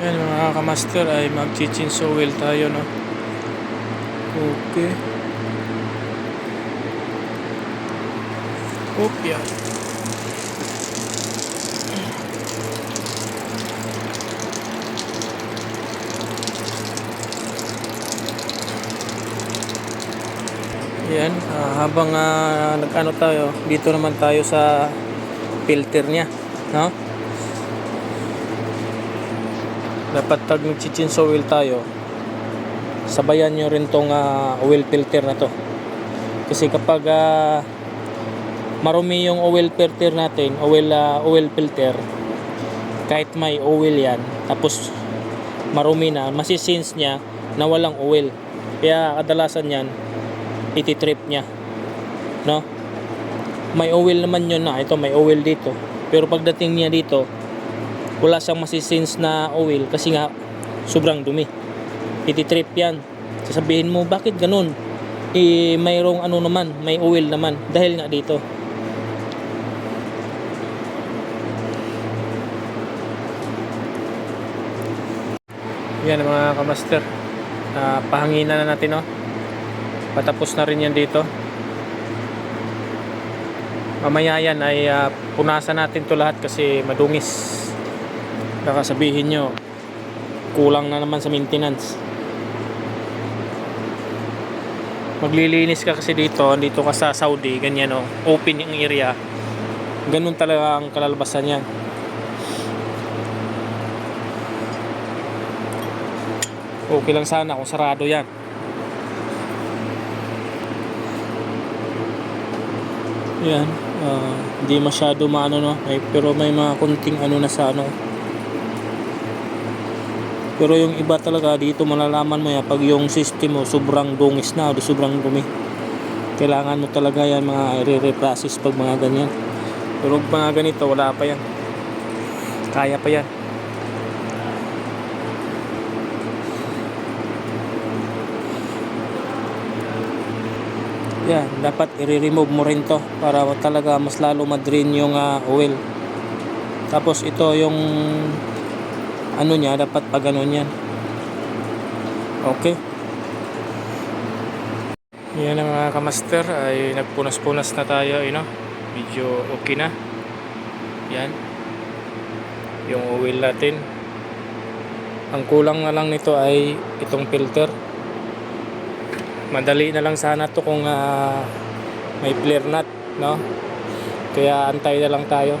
Yan mga kamaster ay mag-chinso wheel tayo no. Okay. Oop, yan. Yan, ah, habang ah, nag-ano tayo, dito naman tayo sa filter niya, no? Dapat pag nag-chinso wheel tayo, sabayan nyo rin tong ah, oil filter na to. Kasi kapag ah, marumi yung oil filter natin, oil, ah, oil filter, kahit may oil yan, tapos marumi na, masisense niya na walang oil. Kaya kadalasan yan, ititrip niya. No? May oil naman yun na. Ito, may oil dito. Pero pagdating niya dito, wala siyang masisense na oil kasi nga sobrang dumi. Ititrip yan. Sasabihin mo, bakit ganun? Eh, mayroong ano naman, may oil naman. Dahil nga dito. Yan mga kamaster. Ah, pahanginan na natin, no? Patapos na rin yan dito. Mamaya yan ay ah, punasan natin to lahat kasi madungis. Baka sabihin nyo, kulang na naman sa maintenance. Maglilinis ka kasi dito, dito ka sa Saudi, ganyan o, open yung area. Ganun talaga ang kalalabasan yan. Okay lang sana kung sarado yan. Yan. ah, hindi masyado maano no. May, pero may mga kunting ano na sa ano. Pero yung iba talaga dito malalaman mo yan pag yung system mo sobrang dungis na o sobrang dumi. Kailangan mo talaga yan mga i-reprocess pag mga ganyan. Pero mga ganito wala pa yan. Kaya pa yan. Yan, dapat i-remove mo rin to para talaga mas lalo ma-drain yung ah, oil. Tapos ito yung ano niya, dapat pag ganun yan. Okay. Yan ang mga kamaster ay nagpunas-punas na tayo, you know. Medyo okay na. Yan. Yung oil natin. Ang kulang na lang nito ay itong filter madali na lang sana to kung ah, may flare nut no kaya antay na lang tayo